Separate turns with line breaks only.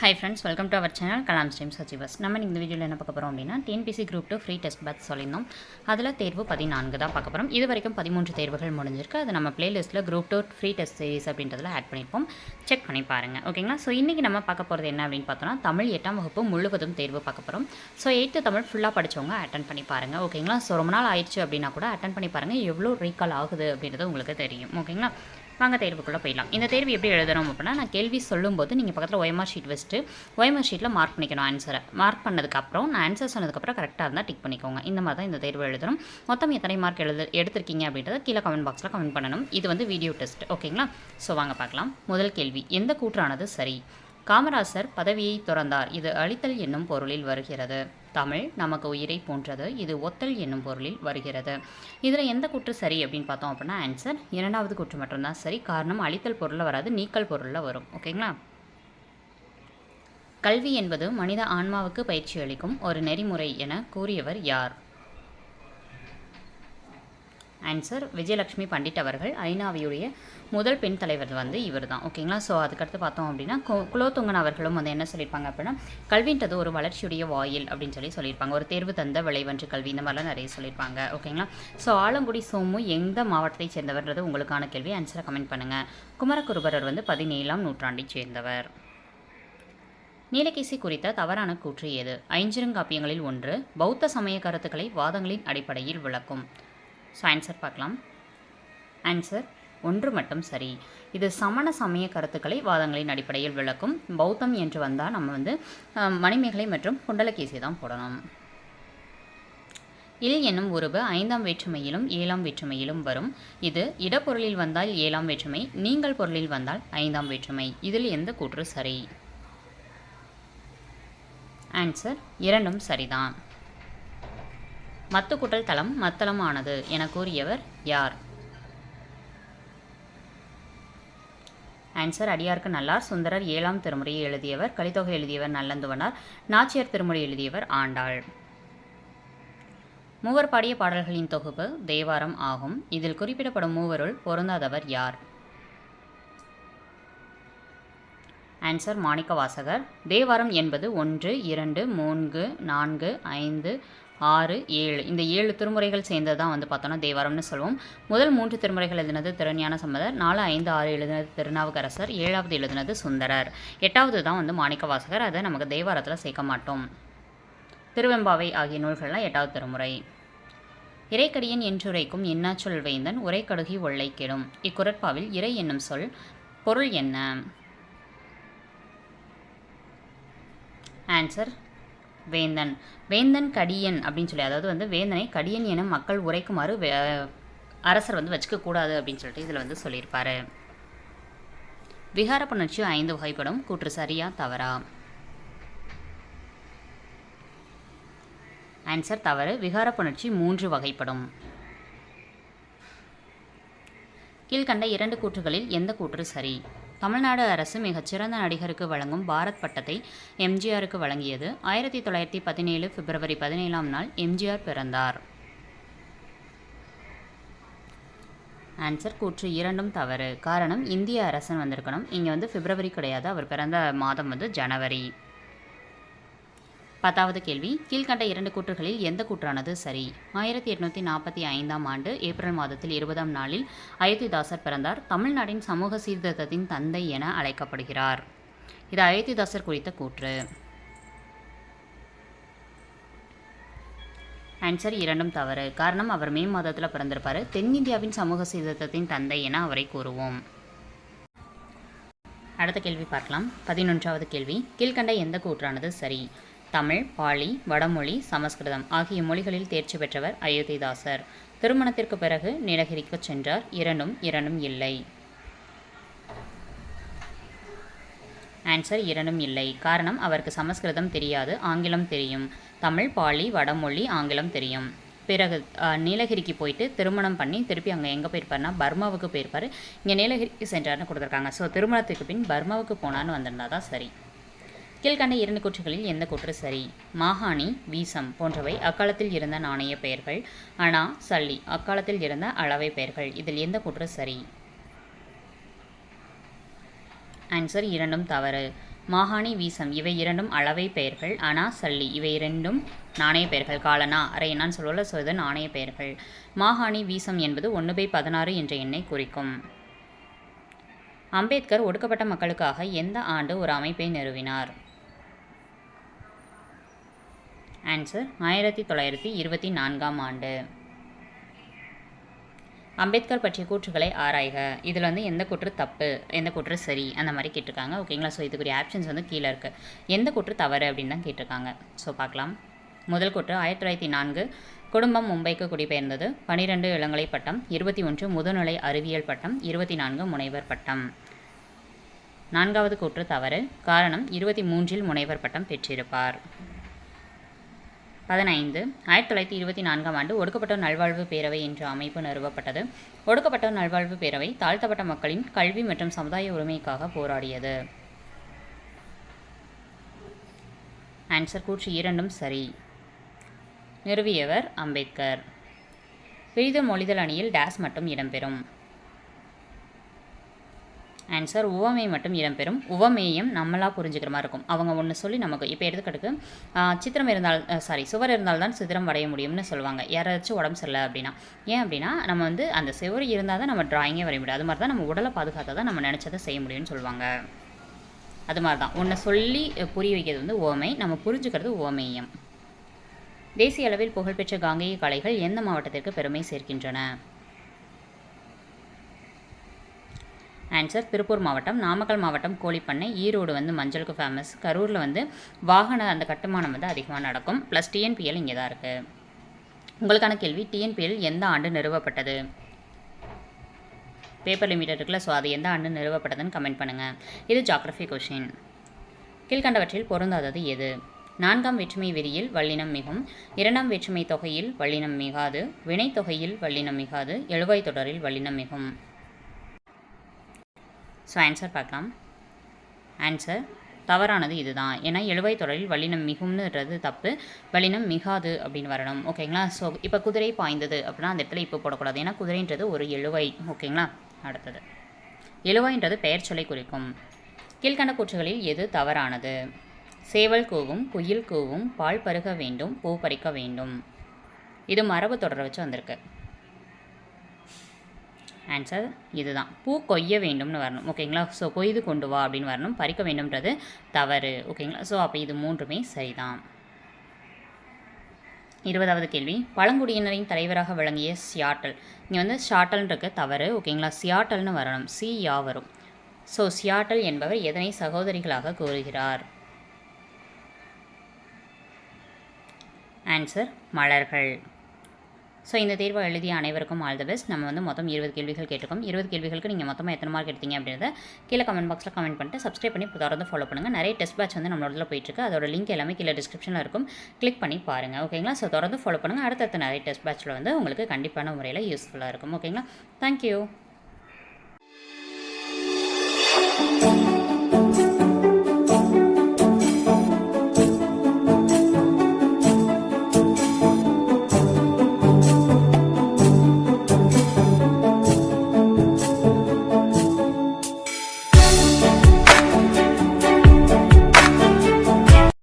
Hi friends welcome to our channel Kalam steam சச்சிவஸ் நம்ம இந்த வீடியோவில் என்ன பார்க்க போகிறோம் அப்படின்னா TNPSC group two free test batch சொல்லியிருந்தோம். அதில் தேர்வு பதினான்கு தான் பார்க்க போகிறோம் இது வரைக்கும் பதிமூன்று தேர்வுகள் முடிஞ்சிருக்கு. அது நம்ம பிளேலிஸ்ட்டில் group two free test series அப்படின்றதில் add பண்ணியிருப்போம். செக் பண்ணி பாருங்கள் ஓகேங்களா ஸோ இன்றைக்கி நம்ம பார்க்க போகிறது என்ன அப்படின்னு பார்த்தோம்னா தமிழ் எட்டாம் வகுப்பு முழுவதும் தேர்வு பார்க்க போகிறோம் ஸோ எயித்து தமிழ் ஃபுல்லாக படித்தவங்க அட்டன் பண்ணி பாருங்கள் ஓகேங்களா ஸோ ரொம்ப நாள் ஆயிடுச்சு அப்படின்னா கூட அட்டன் பண்ணி பாருங்கள் எவ்வளோ ரீகால் ஆகுது அப்படின்றது உங்களுக்கு தெரியும் ஓகேங்களா வாங்க தேர்வுக்குள்ளே போயிடலாம். இந்த தேர்வு எப்படி எழுதணும் அப்படின்னா நான் கேள்வி சொல்லும்போது நீங்கள் பக்கத்தில் ஒயமார் ஷீட் வச்சுட்டு ஒயமார் ஷீட்டில் மார்க் பண்ணிக்கணும் ஆன்சரை மார்க் பண்ணதுக்கப்புறம் நான் ஆன்சர் சொன்னதுக்கப்புறம் கரெக்டாக இருந்தால் டிக் பண்ணிக்கோங்க. இந்த மாதிரி தான் இந்த தேர்வு எழுதணும். மொத்தம் எத்தனை மார்க் எழுத எடுத்திருக்கீங்க அப்படின்றத கீழே கமெண்ட் பாக்ஸில் கமெண்ட் பண்ணணும். இது வந்து வீடியோ டெஸ்ட் ஓகேங்களா ஸோ வாங்க பார்க்கலாம். முதல் கேள்வி. எந்த கூற்றானது சரி? காமராசர் பதவியை துறந்தார். இது அழித்தல் என்னும் பொருளில் வருகிறது. தமிழ் நமக்கு உயிரை போன்றது. இது ஒத்தல் என்னும் பொருளில் வருகிறது. இதில் எந்த குற்று சரி அப்படின்னு பார்த்தோம் அப்படின்னா ஆன்சர் இரண்டாவது குற்று மட்டும்தான் சரி. காரணம் அழித்தல் பொருளில் வராது நீக்கல் பொருளில் வரும். ஓகேங்களா? கல்வி என்பது மனித ஆன்மாவுக்கு பயிற்சி அளிக்கும் ஒரு நெறிமுறை என கூறியவர் யார்? ஆன்சர் விஜயலட்சுமி பண்டிட் அவர்கள் ஐநாவியுடைய முதல் பெண் தலைவர் வந்து இவர் தான் ஓகேங்களா ஸோ அதுக்கடுத்து பார்த்தோம் அப்படின்னா கு- குலோத்துங்கன் அவர்களும் வந்து என்ன சொல்லியிருப்பாங்க அப்படின்னா கல்வின்றது ஒரு வளர்ச்சியுடைய வாயில் அப்படின்னு சொல்லி சொல்லியிருப்பாங்க. ஒரு தேர்வு தந்த விளைவன்று கல்வி இந்த மாதிரிலாம் நிறைய சொல்லியிருப்பாங்க. ஓகேங்களா ஸோ ஆலங்குடி சோமு எந்த மாவட்டத்தை சேர்ந்தவர்ன்றது உங்களுக்கான கேள்வி. ஆன்சரை கமெண்ட் பண்ணுங்கள் குமரகுருபரர் வந்து பதினேழாம் நூற்றாண்டைச் சேர்ந்தவர். நீலகேசி குறித்த தவறான கூற்று எது ஐஞ்சிருங்காப்பியங்களில் ஒன்று பௌத்த சமய கருத்துக்களை வாதங்களின் அடிப்படையில் விளக்கும். ஸோ ஆன்சர் பார்க்கலாம். ஆன்சர் ஒன்று மட்டும் சரி. இது சமண சமய கருத்துக்களை வாதங்களின் அடிப்படையில் விளக்கும். பௌத்தம் என்று வந்தால் நம்ம வந்து மணிமேகலை மற்றும் குண்டலகேசி தான் போடணும். இல் என்னும் உருவு ஐந்தாம் வேற்றுமையிலும் ஏழாம் வேற்றுமையிலும் வரும். இது இடப்பொருளில் வந்தால் ஏழாம் வேற்றுமை நீங்கள் பொருளில் வந்தால் ஐந்தாம் வேற்றுமை. இதில் எந்த கூற்று சரி? ஆன்சர் இரண்டும் சரிதான். மத்துக்குட்டல் தளம் மத்தளம் ஆனது என கூறியவர் யார்? ஆன்சர் அடியார்க்கு நல்லார். சுந்தரர் ஏழாம் திருமுறையை எழுதியவர். கலித்தொகை எழுதியவர் நல்லந்துவனார். நாச்சியார் திருமுறை எழுதியவர் ஆண்டாள். மூவர் பாடிய பாடல்களின் தொகுப்பு தேவாரம் ஆகும். இதில் குறிப்பிடப்படும் மூவருள் பொருந்தாதவர் யார்? ஆன்சர் மாணிக்க வாசகர். தேவாரம் என்பது ஒன்று இரண்டு மூன்று நான்கு ஐந்து ஆறு ஏழு. இந்த ஏழு திருமுறைகள் சேர்ந்தது தான் வந்து பார்த்தோன்னா தேவாரம்னு சொல்லுவோம். முதல் மூன்று திருமுறைகள் எழுதினது திருஞான சம்பந்தர் நாலு ஐந்து ஆறு எழுதினது திருநாவுக்கரசர் ஏழாவது எழுதினது சுந்தரர். எட்டாவது தான் வந்து மாணிக்க வாசகர் அதை நமக்கு தேவாரத்தில் சேர்க்க மாட்டோம். திருவெம்பாவை ஆகிய நூல்கள்லாம் எட்டாவது திருமுறை. இறைக்கடியன் என்றுரைக்கும் இன்னாச்சொல் வேந்தன் உரைக்கடுகி ஒல்லை கெடும். இக்குரட்பாவில் இறை என்னும் சொல் பொருள் என்ன? ஆன்சர் வேந்தன். வேந்தன் கடியன் அப்படின்னு சொல்லி அதாவது வந்து வேந்தனை கடியன் என மக்கள் உரைக்குமாறு அரசர் வந்து வச்சுக்க கூடாது அப்படின்னு சொல்லிட்டு இதில் வந்து சொல்லியிருப்பாரு. விகார புணர்ச்சி ஐந்து வகைப்படும். கூற்று சரியா தவறா? ஆன்சர் தவறு. விகார புணர்ச்சி மூன்று வகைப்படும். கீழ்கண்ட இரண்டு கூற்றுகளில் எந்த கூற்று சரி? தமிழ்நாடு அரசு மிகச்சிறந்த நடிகருக்கு வழங்கும் பாரத் பட்டத்தை எம்ஜிஆருக்கு வழங்கியது. ஆயிரத்தி தொள்ளாயிரத்தி பதினேழு பிப்ரவரி பதினேழாம் நாள் எம்ஜிஆர் பிறந்தார். ஆன்சர் கூற்று இரண்டும் தவறு. காரணம் இந்திய அரசன் வந்திருக்கணும். இங்கே வந்து பிப்ரவரி கிடையாது. அவர் பிறந்த மாதம் வந்து ஜனவரி. பத்தாவது கேள்வி கீழ்கண்ட இரண்டு கூற்றுகளில் எந்த கூற்றானது சரி? ஆயிரத்தி எட்நூற்றி நாற்பத்தி ஐந்தாம் ஆண்டு ஏப்ரல் மாதத்தில் இருபதாம் நாளில் அயோத்திதாசர் பிறந்தார். தமிழ்நாட்டின் சமூக சீர்திருத்தத்தின் தந்தை என அழைக்கப்படுகிறார். இது அயோத்திதாசர் குறித்த கூற்று. ஆன்சர் இரண்டும் தவறு. காரணம் அவர் மே மாதத்தில் பிறந்திருப்பார். தென்னிந்தியாவின் சமூக சீர்திருத்தத்தின் தந்தை என அவரை கூறுவோம். அடுத்த கேள்வி பார்க்கலாம். பதினொன்றாவது கேள்வி கீழ்கண்ட எந்த கூற்றானது சரி? தமிழ் பாலி வடமொழி சமஸ்கிருதம் ஆகிய மொழிகளில் தேர்ச்சி பெற்றவர் அயோத்திதாசர். திருமணத்திற்கு பிறகு நீலகிரிக்கு சென்றார். இரண்டும் இரண்டும் இல்லை. ஆன்சர் இரண்டும் இல்லை. காரணம் அவருக்கு சமஸ்கிருதம் தெரியாது ஆங்கிலம் தெரியும். தமிழ் பாலி வடமொழி ஆங்கிலம் தெரியும். பிறகு நீலகிரிக்கு போயிட்டு திருமணம் பண்ணி திருப்பி அங்கே எங்கே போயிருப்பாருன்னா பர்மாவுக்கு போயிருப்பார். இங்கே நீலகிரிக்கு சென்றார்னு கொடுத்துருக்காங்க. ஸோ திருமணத்துக்கு பின் பர்மாவுக்கு போனான்னு வந்திருந்தா தான் சரி. கீழ்கண்ட இரண்டு கூற்றுகளில் எந்த கூற்று சரி? மாகாணி வீசம் போன்றவை அக்காலத்தில் இருந்த நாணய பெயர்கள். அணா சல்லி அக்காலத்தில் இருந்த அளவை பெயர்கள். இதில் எந்த கூற்று சரி? ஆன்சர் இரண்டும் தவறு. மாகாணி வீசம் இவை இரண்டும் அளவை பெயர்கள். அனா சல்லி இவை இரண்டும் நாணய பெயர்கள். காலனா அரையனான்னு நான் ஸோ இது நாணய பெயர்கள். மாகாணி வீசம் என்பது ஒன்று பை பதினாறு என்ற எண்ணை குறிக்கும். அம்பேத்கர் ஒடுக்கப்பட்ட மக்களுக்காக எந்த ஆண்டு ஒரு அமைப்பை நிறுவினார்? ஆன்சர் ஆயிரத்தி தொள்ளாயிரத்தி இருபத்தி நான்காம் ஆண்டு. அம்பேத்கர் பற்றிய கூற்றுகளை ஆராய்க. இதில் வந்து எந்த கூற்று தப்பு எந்த கூற்று சரி அந்த மாதிரி கேட்டிருக்காங்க. ஓகேங்களா ஸோ இதுக்குரிய ஆப்ஷன்ஸ் வந்து கீழே இருக்குது எந்த கூற்று தவறு அப்படின்னு தான் கேட்டிருக்காங்க. ஸோ பார்க்கலாம். முதல் கூற்று ஆயிரத்தி தொள்ளாயிரத்தி நான்கு. குடும்பம் மும்பைக்கு குடிபெயர்ந்தது. பனிரெண்டு இளங்கலை பட்டம் இருபத்தி ஒன்று முதுநிலை அறிவியல் பட்டம் இருபத்தி நான்கு முனைவர் பட்டம். நான்காவது கூற்று தவறு. காரணம் இருபத்தி மூன்றில் முனைவர் பட்டம் பெற்றிருப்பார். பதினைந்து ஆயிரத்தி தொள்ளாயிரத்தி இருபத்தி நான்காம் ஆண்டு ஒடுக்கப்பட்டோர் நல்வாழ்வு பேரவை என்ற அமைப்பு நிறுவப்பட்டது. ஒடுக்கப்பட்டோர் நல்வாழ்வு பேரவை தாழ்த்தப்பட்ட மக்களின் கல்வி மற்றும் சமுதாய உரிமைக்காக போராடியது. ஆன்சர் கூற்று இரண்டும் சரி. நிறுவியவர் அம்பேத்கர். பெரிதும் மொழிதல் அணியில் டேஸ் மட்டும் இடம்பெறும். ஆன்சர் உவமை மட்டும் இடம்பெறும். உவமேயம் நம்மளாக புரிஞ்சுக்கிற மாதிரி இருக்கும். அவங்க ஒன்று சொல்லி நமக்கு இப்போ எடுத்துக்கிட்டுக்கு சித்திரம் இருந்தால் சாரி சுவர் இருந்தால் தான் சித்திரம் வரைய முடியும்னு சொல்லுவாங்க. யாராச்சும் உடம்பு சரியில்லை அப்படின்னா. ஏன் அப்படின்னா நம்ம வந்து அந்த சுவர் இருந்தால் தான் நம்ம ட்ராயிங்கே வரைய முடியும். அது மாதிரி தான் நம்ம உடலை பாதுகாத்தா தான் நம்ம நினச்சதை செய்ய முடியும்னு சொல்லுவாங்க. அது மாதிரி தான் ஒன்றை சொல்லி புரிய வைக்கிறது வந்து உவமை. நம்ம புரிஞ்சுக்கிறது உவமேயம். தேசிய அளவில் புகழ்பெற்ற காங்கேய கலைகள் எந்த மாவட்டத்திற்கு பெருமை சேர்க்கின்றன? ஆன்சர் திருப்பூர் மாவட்டம் நாமக்கல் மாவட்டம் கோழிப்பண்ணை ஈரோடு வந்து மஞ்சளுக்கு ஃபேமஸ் கரூரில் வந்து வாகன அந்த கட்டுமானம் வந்து அதிகமாக நடக்கும். ப்ளஸ் டிஎன்பிஎல் இங்கே தான் இருக்குது உங்களுக்கான கேள்வி டிஎன்பிஎல் எந்த ஆண்டு நிறுவப்பட்டது? பேப்பர் லிமிட்டட் இருக்குல்ல ஸோ அது எந்த ஆண்டு நிறுவப்பட்டதுன்னு கமெண்ட் பண்ணுங்கள் இது ஜாக்ரஃபி கொஷின் கீழ்கண்டவற்றில் பொருந்தாதது எது? நான்காம் வேற்றுமை விதியில் வல்லினம் மிகும் இரண்டாம் வேற்றுமை தொகையில் வல்லினம் மிகாது வினைத்தொகையில் வல்லினம் மிகாது எழுவாய் தொடரில் வல்லினம் மிகும். ஸோ ஆன்சர் பார்க்கலாம். ஆன்சர் தவறானது இதுதான். ஏன்னா எழுவை தொடரில் வல்லினம் மிகும்னுன்றது தப்பு. வல்லினம் மிகாது அப்படின்னு வரணும். ஓகேங்களா? ஸோ இப்போ குதிரை பாய்ந்தது அப்படின்னா அந்த இடத்துல இப்போ போடக்கூடாது. ஏன்னா குதிரைன்றது ஒரு எழுவை. ஓகேங்களா? அடுத்தது. எழுவைன்றது பெயர் சொல்லை குறிக்கும். கீழ்கண்ட கூற்றுகளில் எது தவறானது? சேவல் கூவும் குயில் கூவும் பால் பருக வேண்டும் பூ பறிக்க வேண்டும். இது மரபு தொடரை வச்சு வந்திருக்கு. ஆன்சர் இதுதான். பூ கொய்ய வேண்டும்னு வரணும். ஓகேங்களா ஸோ கொய்து கொண்டு வா அப்படின்னு வரணும். பறிக்க வேண்டும்ன்றது தவறு. ஓகேங்களா ஸோ அப்போ இது மூன்றுமே சரிதான். இருபதாவது கேள்வி. பழங்குடியினரின் தலைவராக விளங்கிய சியாட்டல் இங்கே வந்து ஷாட்டல்ன்றது தவறு. ஓகேங்களா சியாட்டல்னு வரணும். சி யா வரும். ஸோ சியாட்டல் என்பவர் எதனை சகோதரிகளாக கூறுகிறார்? ஆன்சர் மலர்கள். ஸோ இந்த தேர்வை எழுதிய அனைவருக்கும் ஆல் த பெஸ்ட். நம்ம வந்து மொத்தம் இருபது கேள்விகள் கேட்டிருக்கோம். இருபது கேள்விகளுக்கு நீங்கள் மொத்தமாக எத்தனை மார்க் எடுத்தீங்க அப்படின்றத கீழே கமெண்ட் பாக்ஸில் கமெண்ட் பண்ணிட்டு சப்ஸ்கிரைப் பண்ணி தொடர்ந்து ஃபாலோ பண்ணுங்கள் நிறைய டெஸ்ட் பேட்ச் வந்து நம்மளோட போயிட்டுருக்கு. அதோட லிங்க் எல்லாமே கீழே டிஸ்கிரிப்ஷனில் இருக்கும். கிளிக் பண்ணி பாருங்கள் ஓகேங்களா ஸோ தொடர்ந்து ஃபாலோ பண்ணுங்கள் அடுத்தடுத்த நிறைய டெஸ்ட் பேட்ச்சில் வந்து உங்களுக்கு கண்டிப்பான முறையில் யூஸ்ஃபுல்லாக இருக்கும். ஓகேங்களா தேங்க்யூ